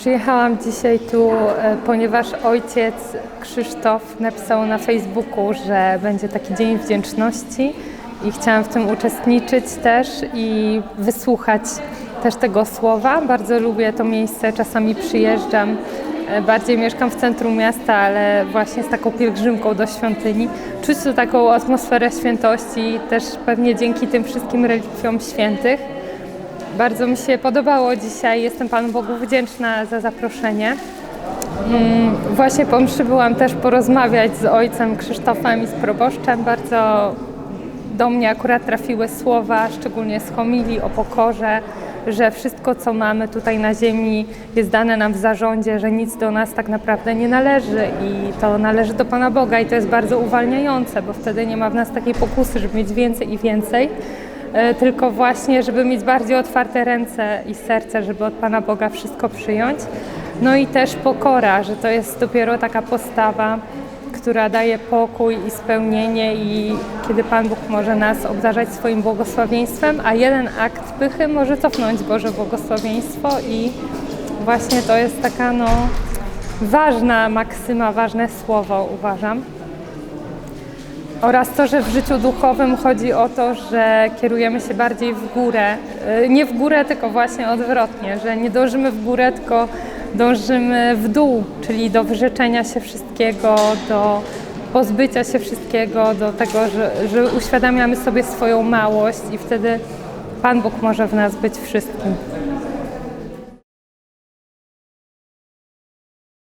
Przyjechałam dzisiaj tu, e, ponieważ ojciec Krzysztof napisał na Facebooku, że będzie taki Dzień Wdzięczności i chciałam w tym uczestniczyć też i wysłuchać też tego słowa. Bardzo lubię to miejsce, czasami przyjeżdżam. E, Bardziej mieszkam w centrum miasta, ale właśnie z taką pielgrzymką do świątyni. Czuć tu taką atmosferę świętości, też pewnie dzięki tym wszystkim relikwiom świętych. Bardzo mi się podobało dzisiaj. Jestem Panu Bogu wdzięczna za zaproszenie. Mm, Właśnie po mszy byłam też porozmawiać z ojcem Krzysztofem i z proboszczem. Bardzo do mnie akurat trafiły słowa, szczególnie z homilii o pokorze, że wszystko, co mamy tutaj na ziemi, jest dane nam w zarządzie, że nic do nas tak naprawdę nie należy i to należy do Pana Boga i to jest bardzo uwalniające, bo wtedy nie ma w nas takiej pokusy, żeby mieć więcej i więcej, tylko właśnie, żeby mieć bardziej otwarte ręce i serce, żeby od Pana Boga wszystko przyjąć. No i też pokora, że to jest dopiero taka postawa, która daje pokój i spełnienie i kiedy Pan Bóg może nas obdarzać swoim błogosławieństwem, a jeden akt pychy może cofnąć Boże błogosławieństwo i właśnie to jest taka no ważna maksyma, ważne słowo uważam. Oraz to, że w życiu duchowym chodzi o to, że kierujemy się bardziej w górę. Y, Nie w górę, tylko właśnie odwrotnie, że nie dążymy w górę, tylko dążymy w dół, czyli do wyrzeczenia się wszystkiego, do pozbycia się wszystkiego, do tego, że, że uświadamiamy sobie swoją małość i wtedy Pan Bóg może w nas być wszystkim.